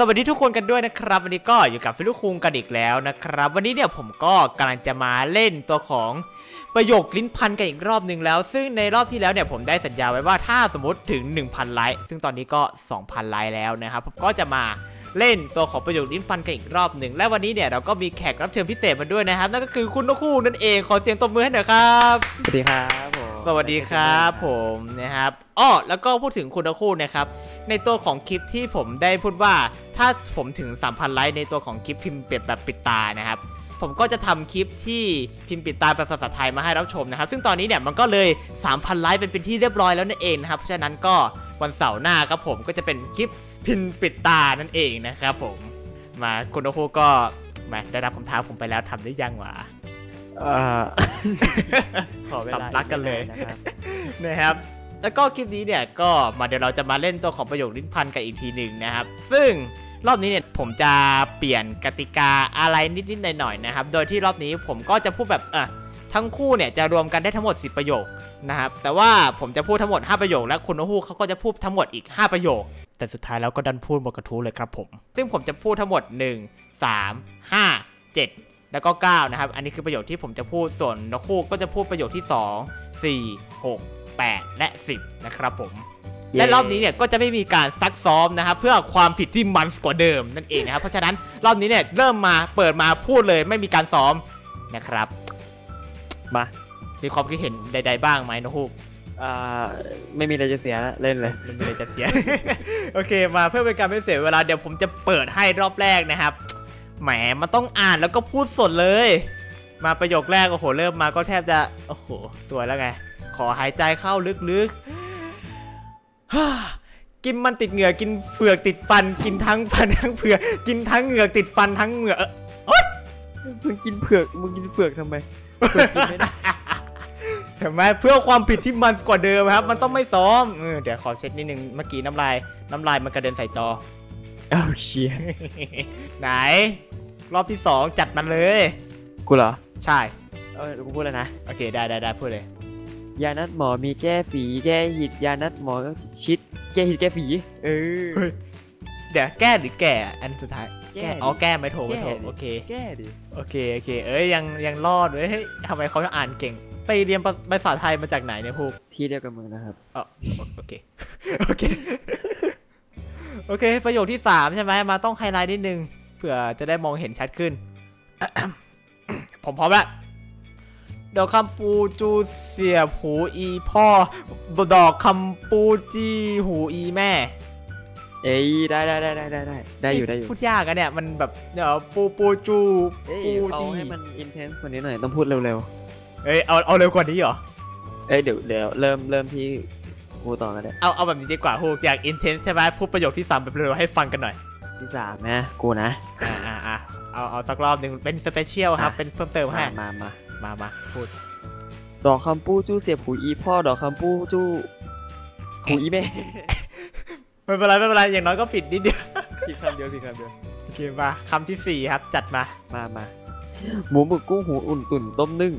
สวัสดีทุกคนกันด้วยนะครับ วันนี้ก็อยู่กับฟิลุคุงกันอีกแล้วนะครับ วันนี้เนี่ยผมก็กำลังจะมาเล่นตัวของประโยคลิ้นพันกันอีกรอบหนึ่งแล้ว ซึ่งในรอบที่แล้วเนี่ยผมได้สัญญาไว้ว่าถ้าสมมติถึง 1,000 ไลค์ซึ่งตอนนี้ก็ 2,000 ไลค์แล้วนะครับผมก็จะมาเล่นตัวของประโยคลิ้นพันกันอีกรอบหนึ่งและวันนี้เนี่ยเราก็มีแขกรับเชิญพิเศษมาด้วยนะครับนั่นก็คือคุณนกคู่นั่นเองขอเสียงตบมือให้หน่อยครับสวัสดีครับ สวัสดีครับผมนะครับอ้อแล้วก็พูดถึงคุณทั้งคู่นะครับ ในตัวของคลิปที่ผมได้พูดว่าถ้าผมถึง 3,000 ไลค์ในตัวของคลิปพิมพ์เปลี่ยนแบบปิดตานะครับผมก็จะทำคลิปที่พิมพ์ปิดตาเป็นภาษาไทยมาให้รับชมนะครับ ซึ่งตอนนี้เนี่ยมันก็เลย 3,000 ไลค์เป็นเป็นที่เรียบร้อยแล้วนั่นเองนะครับ เพราะฉะนั้นก็วันเสาร์หน้าครับผมก็จะเป็นคลิปพิมพ์ปิดตานั่นเองนะครับผม มาคุณทั้งคู่ก็มาได้รับคำท้าผมไปแล้วทำได้ยังวะเอ่อ ขอเวลาสำลักกันเลยนะครับนะครับ แล้วก็คลิปนี้เนี่ยก็มาเดี๋ยวเราจะมาเล่นตัวของประโยคลิ้นพันกันอีกทีหนึ่งนะครับ ซึ่งรอบนี้เนี่ยผมจะเปลี่ยนกติกาอะไรนิดๆหน่อยๆนะครับ โดยที่รอบนี้ผมก็จะพูดแบบอะทั้งคู่เนี่ยจะรวมกันได้ทั้งหมด 10 ประโยคนะครับ แต่ว่าผมจะพูดทั้งหมด 5 ประโยค และคุณโอฮูเขาก็จะพูดทั้งหมดอีก 5 ประโยค แต่สุดท้ายแล้วก็ดันพูดหมดกระทู้เลยครับผม ซึ่งผมจะพูดทั้งหมด 1 3 5 7 แล้วก็9นะครับ อันนี้คือประโยคที่ผมจะพูดส่วนนกคู่ก็จะพูดประโยคที่ 2 4 6 8 และ 10 นะครับผมและรอบนี้เนี่ยก็จะไม่มีการซักซ้อมนะครับเพื่อความผิดที่มันกว่าเดิมนั่นเองนะครับ เพราะฉะนั้นรอบนี้เนี่ยเริ่มมาเปิดมาพูดเลยไม่มีการซ้อมนะครับ มา มีความคิดเห็นใด ๆ บ้างไหมนกฮูกอ่าไม่มีอะไรจะเสียเล่นเลยมันมีอะไรจะเสีย โอเค มาเพื่อเป็นการไม่เสียเวลาเดี๋ยวผมจะเปิดให้รอบแรกนะครับ แหมมันต้องอ่านแล้วก็พูดสดเลย มาประโยคแรกโอ้โหเริ่มมาก็แทบจะโอ้โหสวยแล้วไง ขอหายใจเข้าลึกๆฮ่ากินมันติดเหงื่อกินเฟือกติดฟัน กินทั้งฟันทั้งเฟือกกินทั้งเหงือกติดฟันทั้งเหงือกเอ้อมึงกินเผือกมึงกินเผือกทำไมเผือกกินไม่ได้เห็นไหมเพื่อความผิดที่มันกว่าเดิมครับ มันต้องไม่ซ้อมเออเดี๋ยวขอเช็ดนิดนึงเมื่อกี้น้ำลายน้ำลายมันกระเด็นใส่จอ อ้าวเชียไหน รอบที่สองจัดมันเลย กูเหรอ ใช่ เออกูพูดแล้วนะ โอเค ได้ได้ได้พูดเลย ยานัดหมอมีแก้ฝีแก้หิดยานัดหมอก็ชิด แก้หิดแก้ฝี เออเฮ้ยเดี๋ยวแก้หรือแก่อันสุดท้าย แก้แก้ดิอ๋อแก้ไม่โทรไม่โทรแก้ดิ โอเค แก้ดิ โอเค โอเค เอ้ยยังยังรอดเว้ยเฮ้ยทำไมเขาอ่านเก่ง ไปเรียนภาษาไทยมาจากไหนเนี่ยพูกที่เดียวกับมึงนะครับเออโอเค โอเค โอเค ประโยคที่สามใช่ไหมมาต้องไฮไลท์นิดนึงเผื่อจะได้มองเห็นชัดขึ้น ผมพร้อมแล้วดอกคำปูจูเสียบหูอีพ่อ ดอกคำปูจีหูอีแม่ เอ้ยได้ได้ได้ได้ได้ได้ได้อยู่ได้อยู่พูดยากอะเนี่ยมันแบบเดี๋ยวปูปูจูเอ้ยปูเอาจีให้มันอินเทนส์กว่านี้หน่อยต้องพูดเร็วเอ้ยเอาเอาเร็วกว่านี้เหรอๆเอ้ยเดี๋ยวเดี๋ยวเริ่มเริ่มที่ กูต่อกันเลยเอาเอาแบบนี้ดีกว่าพูกอยากอินเทนส์ใช่ไหมพูดประโยคที่สามแบบเร็วๆให้ฟังกันหน่อย ที่สามนะกูนะอ่าอ่าอ่าเอาเอาสักรอบหนึ่งเป็นสเปเชียลครับอะเป็นเพิ่มเติมให้มามามามามาพูดดอกคำปูจู้เสียบหูอีพ่อดอกคำปูจู้หูอีแม่ไม่เป็นไรไม่เป็นไรอย่างน้อยก็ผิดนิดเดียวผิดคำเดียวผิดคำเดียวโอเคมาคำที่สี่ครับจัดมามามาหมูหมึกกุ้งหูอุ่นตุ่นต้มนึ่ง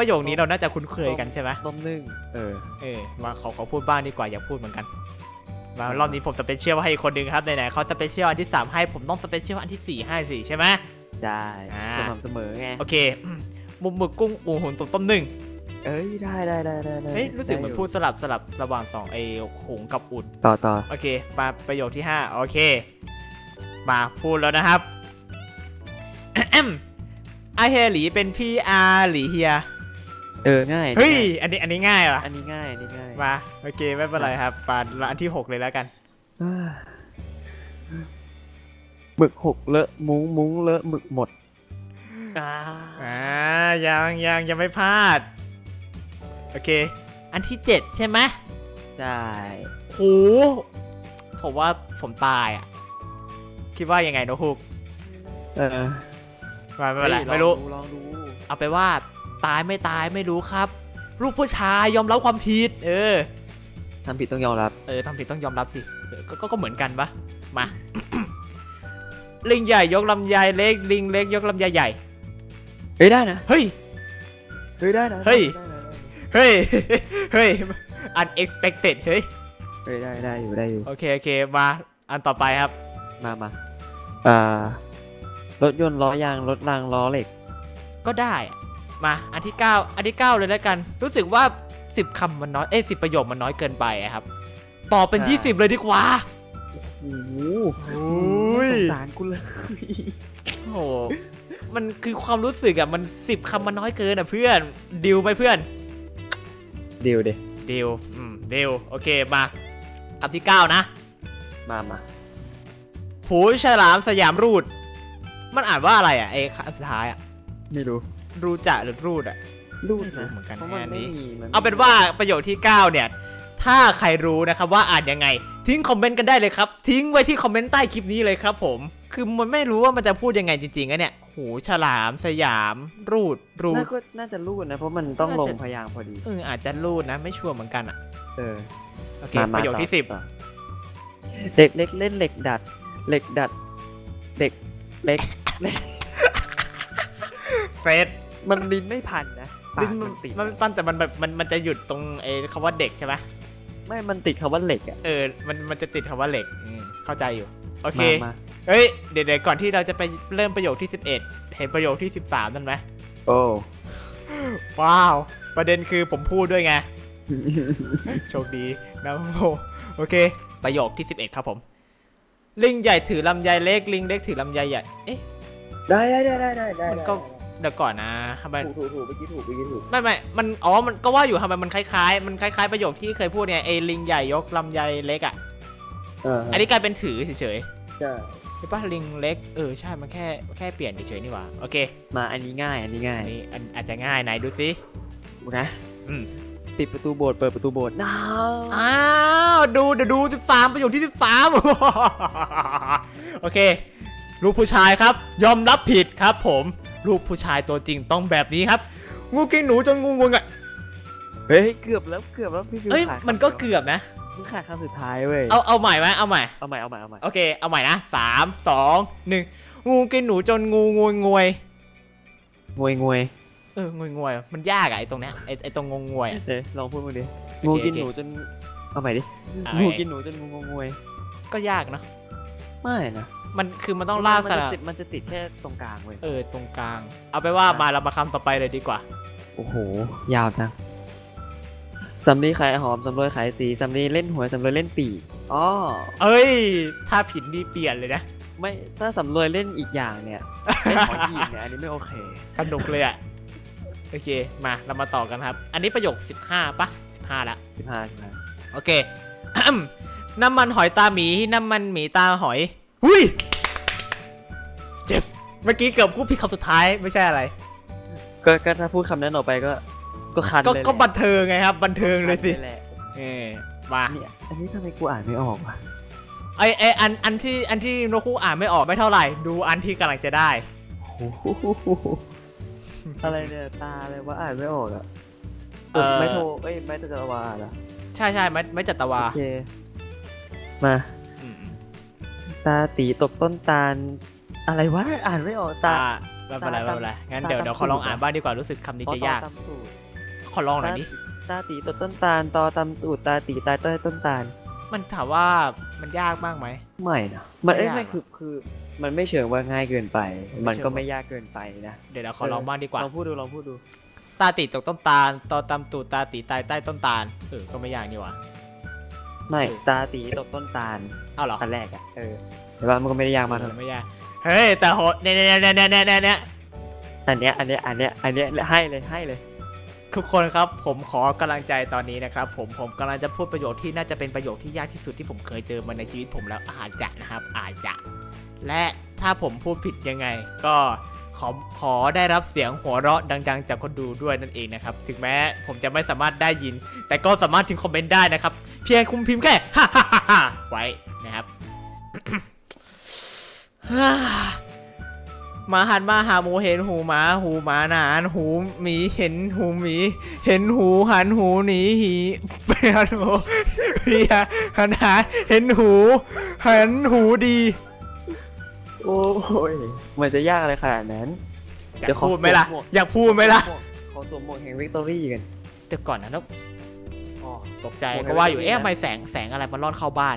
ประโยคนี้เราน่าจะคุ้นเคยกันใช่ไหมต้มนึ่งเออเออมาขอขอพูดบ้างดีกว่าอยากพูดเหมือนกันมารอบนี้ผมสเปเชียลให้อีกคนหนึ่งครับไหนๆเขาสเปเชียลอันที่สามให้ผมต้องสเปเชียลอันที่สี่ให้สิใช่ไหมได้อ่าสม่ำเสมอไงโอเคหมุมหมึกกุ้งอูหุ่นตุ๋นต้มหนึ่งเอ้ยได้ได้ได้ได้ได้เฮ้ยรู้สึกเหมือนไยู่พูดสลับสลับระหว่างสองไอหุงกับอุ่นต่อต่อโอเคมาประโยคที่ 5 โอเค มาพูดแล้วนะครับอาเฮียหลีเป็นพี่อาหลีเฮีย เออง่ายเฮ้ยอันนี้อันนี้ง่ายว่ะอันนี้ง่ายอันนี้ง่ายมาโอเคไม่เป็นไรครับปานอันที่6เลยแล้วกันอ่าหมึกหกเลอะมุ้งมุ้งเลอะหมึกหมดอ่าอ่ายังยังยังไม่พลาด โอเค อันที่7ใช่ไหมได้โหผมว่าผมตายอะ คิดว่ายังไงนกฮูกเออมาไม่เป็นไรฮ้ยไม่รู้ลองดูเอาไปว่า ตายไม่ตายไม่รู้ครับ ลูกผู้ชายยอมรับความผิด เออทำผิดต้องยอมรับ เออทำผิดต้องยอมรับสิเออก็ก็ก็เหมือนกันปะมา ลิงใหญ่ยกลำไยเล็กลิงเล็กยกลำไยใหญ่ เฮ้ยได้นะ เฮ้ย เฮ้ยได้นะ เฮ้ยได้นะเฮ้ย เฮ้ย unexpected เฮ้ย เฮ้ยได้ได้อยู่ได้อยู่ โอเคโอเคมาอันต่อไปครับ มามาอ่ารถยนต์ล้อยางรถรางล้อเหล็ก ก็ได้อะ มาอันที่ 9 อันที่ 9 เลยแล้วกัน รู้สึกว่า 10คำมันน้อย เอ้ยสิประโยคมันน้อยเกินไปอะครับ ต่อเป็นใช่20 เลยดีกว่า โอ้โหโอ้ยสงสารกูเลยโอ้โหมันคือความรู้สึกอะมัน10คำมันน้อยเกินอะเพื่อนดิวไหมเพื่อนเดียวเดดิวอืมดิวโอเคมาคำที่9นะ มามาหูฉลามสยามรูด มันอ่านว่าอะไรอะไอ้คำสุดท้ายอะไม่รู้ รูจะหรือรูดอะรูดไม่รู้นะเหมือนกันเพราะมันแค่นี้ไม่มีมัไม่เอาเป็นว่าประโยคที่ 9 เนี่ย ถ้าใครรู้นะครับว่าอ่านยังไง ทิ้งคอมเมนต์กันได้เลยครับ ทิ้งไว้ที่คอมเมนต์ใต้คลิปนี้เลยครับผม คือมันไม่รู้ว่ามันจะพูดยังไงจริงๆอะเนี่ยหูฉลามสยาม รูดรูน่าดก็น่าจะรูดนะ เพราะมันต้องน่าลงจะพยางค์พอดีเอออาจจะรูดนะ ไม่ชัวร์เหมือนกันอะเออโอเคมาปมาระโยคที่ต่อ10ต่อเด็กเล็กเล่นเหล็กดัดเหล็กดัด เด็กเล็กเฟส มันลิ้นไม่พันนะลิ้นมันติดมันปั้นแต่มันแบบมันมันจะหยุดตรงไอ้คำว่าเด็กใช่ไหมไม่มันติดคำว่าเหล็กอะเออมันมันจะติดคำว่าเหล็กอืมเข้าใจอยู่ โอเคเฮ้ยเดี๋ยวเดี๋ยวก่อนที่เราจะไปเริ่มประโยคที่11เอ็ดเห็นประโยคที่13นั่นไหมโอ้ว้าว ประเด็นคือผมพูดด้วยไงโชคดีนะโมโอเค ประโยคที่11ครับผม ลิงใหญ่ถือลำไยเล็กลิงเล็กถือลำไยใหญ่เอ๊ะได้ได้ได้ได้ได้มันก็ เดี๋ยวก่อนนะทำไมถูกถูกถูกเมื่อกี้ถูกเมื่อกี้ถูกไม่ไม่มันอ๋อมันก็ว่าอยู่ทำไมมันคล้ายๆ มันคล้ายๆประโยคที่เคยพูดไงไอ้ลิงใหญ่ยกลำไยเล็กอะเอออันนี้กลายเป็นถือเฉยใช่ๆใช่ปะลิงเล็กเออใช่มันแค่แค่เปลี่ยนเฉยๆนี่หว่าโอเค มาอันนี้ง่ายอันนี้ง่าอัยนนี้อันอาจจะง่ายไหนดูสิดูนะอืมปิดประตูโบสถ์เปิดประตูโบสถ์น้าอ้าวดูเดี๋ยวดู13ประโยคที่13โอเค ลูกผู้ชายครับ ยอมรับผิดครับผม ลูกผู้ชายตัวจริงต้องแบบนี้ครับ งูกินหนูจนงูงวงอะเฮ้ยเกือบแล้วเกือบแล้วพี่ฟิวเอ้ยขาดมันก็คำเดียวเกือบนะเพิ่งขาดคำสุดท้ายเว้ยเอาเอาใหม่ไหมเอาใหม่เอาใหม่เอาใหม่เอาใหม่โอเคเอาใหม่นะสามสองหนึ่งงูกินหนูจนงูงวยงวยงวยงวยเอองวยงวยมันยากอะไอตรงเนี้ยไอไอตรงงงงวยอะเดี๋ยวลองพูดมึงดิโอเคงูกินโอเคหนูจนเอาใหม่ดิอะงูโอเคกินหนูจนงูงงวยก็ยากเนอะไม่นะ มันคือมันต้องลากมันสจะระติดมันจะติดแค่ตรงกลางเว้ยเออตรงกลาง เอาไปนว่ามาเรามาคำต่อไปเลยดีกว่า โอ้โห ยาวจังสำลีขายหอมสำรวยขายสีสำลีเล่นหวยสำรวยเล่นปีกอ๋อเอ้ย ถ้าผิดนี่เปลี่ยนเลยนะไม่ถ้าสำรวยเล่นอีกอย่างเนี่ยเล่นขอยีบเนี่ยอันนี้ไม่โอเคสนุกเลยอะโอเคมาเรามาต่อกันครับ อันนี้ประโยค 15ปะ15แล้วสิบห้าใช่ไหมโอเคน้ำมันหอยตาหมีน้ำมันหมีตาหอย หุยเจ็บเมื่อกี้เกือบพูดผิดคำสุดท้ายไม่ใช่อะไร ก็ก็ถ้าพูดคำนั้นออกไปก็ ก็คันก็เลยแหละก็บันเทิงไงครับ บันเทิงเลยสิคันแหละเออมาเนี่ยอันนี้ทำไมกูอ่านไม่ออกวะไอไออันอันที่อันที่โนคุอ่านไม่ออกไม่เท่าไหร่ ดูอันที่กำลังจะได้โอ้โหอะไรเนี่ยตาอะไรวะอ่านไม่ออกอะเอ่อไม่โทรเอ้ยไม่ตะวาเหรอใช่ใช่ไม่ไม่จัตวาโอเคมาอืม ตาตีตกต้นตาล อะไรวะอ่านไม่ออกตาตาไม่เป็นไรตาไม่เป็นไรงั้นตาเดี๋ยวตาเดี๋ยวขอลองสูตรอ่านบ้างดีกว่ารู้สึกคำนี้จะยากตอตำตูดขอลองหน่อยดิตาตีตกต้นตาลตอตำตูดตาตีตาต้อยต้นตาล มันถามว่ามันยากมากไหมไม่นะมันเอ้ยไม่ไม่ยากคือคือมันไม่เชิงว่าง่ายเกินไปไม่มันเชิงก็ว่าไม่ยากเกินไปนะ เดี๋ยวเราขอลองบ้างดีกว่า ลองพูดดู ลองพูดดู ตาติดตกต้นตาล ตอตำตูดตาตีตายใต้ต้นตาล เออ ก็ไม่ยากนี่หว่า ไม่เออตาตีตกต้นตาลเอาเหรออันแรกอะเออแต่ว่ามันก็ไม่ได้ยากมากเอเท่าอไหร่ไม่ยากเฮ้ยแต่โหดเนี่ยเนี่ยเนี่ยเนี่ยเนี่ยเนี่ยอันเนี้ยอันเนี้ยอันเนี้ยอันเนี้ยให้เลยให้เลย ทุกคนครับผมขอกำลังใจตอนนี้นะครับ ผมผมกำลังจะพูดประโยคที่น่าจะเป็นประโยคที่ยากที่สุดที่ผมเคยเจอมาในชีวิตผมแล้วอาจจะนะครับอาจจะ และถ้าผมพูดผิดยังไง ก็ ขอขอได้รับเสียงหัวเราะดัง ๆ จากคนดูด้วยนั่นเองนะครับ ถึงแม้ผมจะไม่สามารถได้ยิน แต่ก็สามารถทิ้งคอมเมนต์ได้นะครับ เพียงคุณพิมพ์แค่ฮ่าฮ่าฮ่าไว้นะครับหมาหันมาหาหมูเห็นหูหมาหูหมานานหูหมีเห็นหูหมีเห็นหูหันหูหนีหีไปหันหูเฮียหันหาเห็นหู หันหูดี โอ้ยมันจะยากอะไรขนาดนั้นอยาเดี๋กยวขอพูดไหมล่ะสวมหมวกอยากพูดไหมล่ะขอสวมหมวกแห่งวิกตอรี่กันเดี๋ยวก่อนนะนกอ๋อตกใจโอเคก็ว่าอยู่ไม่เอ๊ะเป็นไรทำไมแสงแสงอะไรมันรอดเข้าบ้าน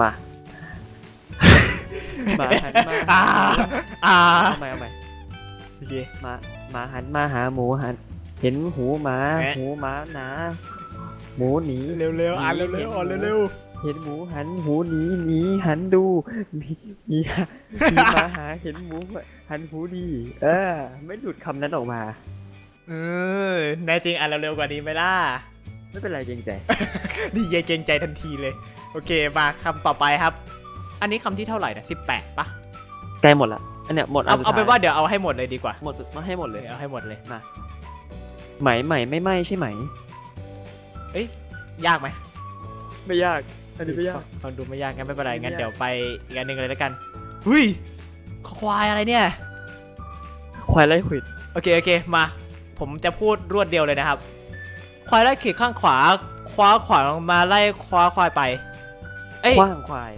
มาหมาหันมาอ่าอ่าเอาใหม่เอาใหม่โอเคหมาหมาหันมาหาหมูหัน เห็นหูหมาแอะหูหมาหนา หมูหนีเร็วๆอ่านเร็วๆอ่านเร็ว เห็นหมูหันหูหนีหนีหันดูมีมีมีหมาหาเห็นหมูหันหูดีเออ ไม่หลุดคำนั้นออกมาๆเออแน่จริงอ่านเร็วๆกว่านี้ไหมล่ะ ไม่เป็นไรเกรงใจ นี่เยเจงใจทันทีเลย โอเคมาคำต่อไปครับ อันนี้คำที่เท่าไหร่นะสิบแปดปะใกล้หมดละอันเนี้ยหมดเอาสุดเอาเป็นท้ยว่าเดี๋ยวเอาให้หมดเลยดีกว่า หมดสุดมาให้หมดเลยเดี๋ยวเอาให้หมดเลยไหมไหมไม่ไหมใช่ไหมเอ้ยยากไหมไม่ยาก อันนี้ไม่ยากฟังฟังดูไม่ยากงั้นไม่เป็นไรไม่ยากงั้นเดี๋ยวไปอีกอันหนึ่งเลยแล้วกันเฮ้ยควายอะไรเนี่ย ควายไล่ขวิด โอเคโอเคมา ผมจะพูดรวดเดียวเลยนะครับ ควายไล่ขีดข้างขวา คว้าขวานมาไล่คว้าควายไป เอ้ยคว้างควาย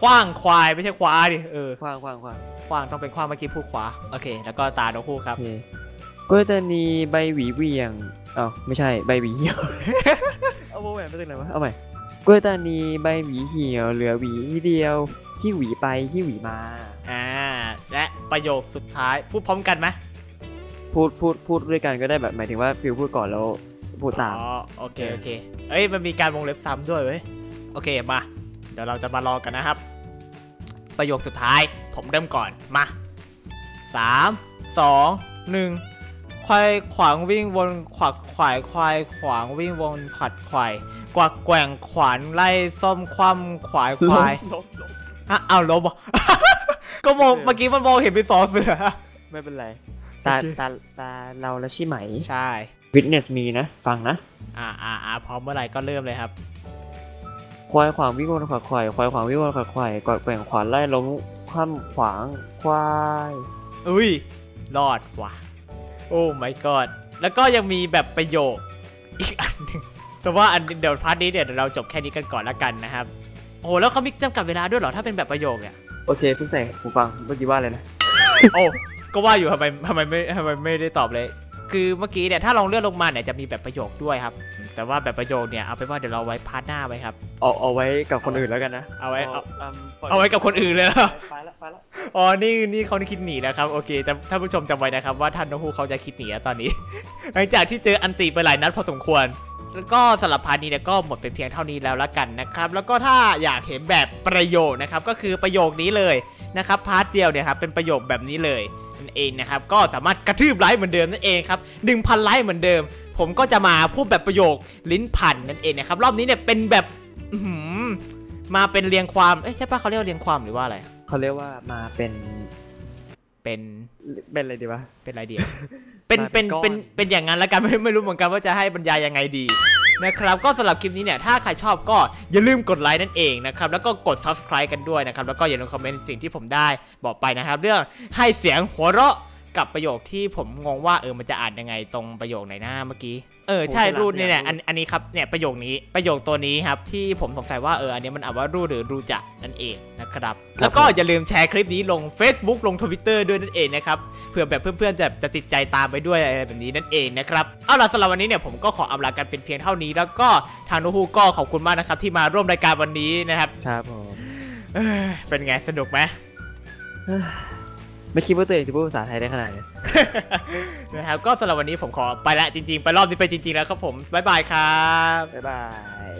คว้างควายไม่ใช่คว้าดิเออ คว้างคว้างคว้างคว้างต้องเป็นคว้างเมื่อกี้พูดขวา โอเค แล้วก็ตาโนคู่ครับโอเคกล้วยตานีใบหวีเหวียงอ้าวไม่ใช่ใบหวีเหี่ยวเอาโมแหวนไปจากไหนวะ เอาใหม่ กล้วยตานีใบหวีเหี่ยวเหลือหวีเดียวที่หวีไปที่หวีมา อ่า และประโยคสุดท้ายพูดพร้อมกันไหมพูดพูดพูดด้วยกันก็ได้แบบหมายถึงว่าฟิลพูดก่อนแล้วพูดตามอ๋อโอเคเออโอเคเอ้ยมันมีการวงเล็บซ้ำด้วยเว้ยโอเคมาเดี๋ยวเราจะมาลองกันนะครับ ประโยคสุดท้าย ผมเริ่มก่อนมาสามสองหนึ่งควายขวางวิ่งวนขวักขวายควายขวางวิ่งวนขัดควาย กวักแกว่งขวานไล่ส้มคว่ำขวายควายลบลบอะเอาลบอะก็มองเมื่อกี้มันมองเห็นเป็นสอเสือ ไม่เป็นไร ตาโอเคตาตาเราแล้วใช่ไหม ใช่ witness มีนะ ฟังนะ อ่าอ่าอ่าพร้อมเมื่อไหร่ก็เริ่มเลยครับ ควายขวางวิ่งวนขวักควายควายขวางวิ่งวนขวักควายกอดแกว่งขวานไล่ล้มคว่ำขวางควาย อุ้ยรอดว่ะ โอ้ my god แล้วก็ยังมีแบบประโยคอีกอันหนึ่ง แต่ว่าอันเดี๋ยวพาร์ทนี้เดี๋ยวเราจบแค่นี้กันก่อนละกันนะครับ โอ้แล้วเขามีจำกัดเวลาด้วยเหรอถ้าเป็นแบบประโยคเนี่ยโอเคเพิ่งใส่หูฟังเมื่อกี้ว่าเลยนะ โอ้ก็ว่าอยู่ทำไมทำไมไม่ทำไมไม่ได้ตอบเลย คือเมื่อกี้เนี่ยถ้าลองเลื่อนลงมาเนี่ยจะมีแบบประโยคด้วยครับ แต่ว่าแบบประโยคเนี่ยเอาเป็นว่าเดี๋ยวเราไว้พาร์ทหน้าไว้ครับเอาเอาไว้กับคนอื่นแล้วกันนะ เอาไว้เอาอืมปล่ยเอาไว้กับคนอื่นเลยเหรอไปละไปละอ๋อนี่นี่เขาคิดหนีนะครับโอเคแต่ท่านผู้ชมจำไว้นะครับว่าท่านนฮูเขาจะคิดหนีแล้วตอนนี้ หลังจากที่เจออันติไปหลายนัดพอสมควรแล้วก็สำหรับพาร์ทนี้เนี่ยก็หมดเป็นเพียงเท่านี้แล้วละกันนะครับ แล้วก็ถ้าอยากเห็นแบบประโยคนะครับก็คือประโยคนี้เลย นะครับพาร์ทเดียวเนี่ยครับเป็นประโยคแบบนี้เลยนั่นเองนะครับก็สามารถกระทืบไลค์เหมือนเดิมนั่นเองครับ1,000ไลค์เหมือนเดิม ผมก็จะมาพูดแบบประโยคลิ้นพันนั่นเองนะครับรอบนี้เนี่ยเป็นแบบอื้อหือมาเป็นเรียงความเอ๊ะใช่ปะเขาเรียกว่าเรียงความหรือว่าอะไรเขาเรียกว่ามาเป็นเป็นเป็นอะไรดีวะเป็นไรเดียวเป็นมาเป็เป็นนก้อนเป็นเป็นอย่างนั้นแล้วกันไม่ไม่รู้เหมือนกันว่าจะให้บรรยายยังไงดี นะครับก็สำหรับคลิปนี้เนี่ยถ้าใครชอบก็อย่าลืมกดไลค์นั่นเองนะครับแล้วก็กด subscribe กันด้วยนะครับแล้วก็อย่าลืมคอมเมนต์สิ่งที่ผมได้บอกไปนะครับ เรื่องให้เสียงหัวเราะ กับประโยคที่ผมงงว่าเออมันจะอ่านยังไงตรงประโยคไหนหน้าเมื่อกี้เออใช่รูดเนี่ยเนี่ยอันอันนี้ครับเนี่ยประโยคนี้ประโยคตัวนี้ครับที่ผมสงสัยว่าเอออันนี้มันอ่านว่ารูหรือรูจะนั่นเองนะครับ แล้วก็อย่าลืมแชร์คลิปนี้ลง Facebook ลง Twitter ด้วยนั่นเองนะครับเผื่อแบบเพื่อนๆจะจะติดใจตามไปด้วยอะไรแบบนี้นั่นเองนะครับเอาล่ะสำหรับวันนี้เนี่ยผมก็ขออำลากันเป็นเพียงเท่านี้ แล้วก็ทางนูฮูก็ขอบคุณมากนะครับที่มาร่วมรายการวันนี้นะครับครับผมเอ้ยเป็นไงสนุกไหม ไม่คิดว่าตัวเองจะพูดภาษาไทยได้ขนาดนี้นะครับ ก็สำหรับวันนี้ผมขอไปละจริงๆ ไปรอบนี้ไปจริงๆแล้วครับผม บ๊ายบายครับ บ๊ายบาย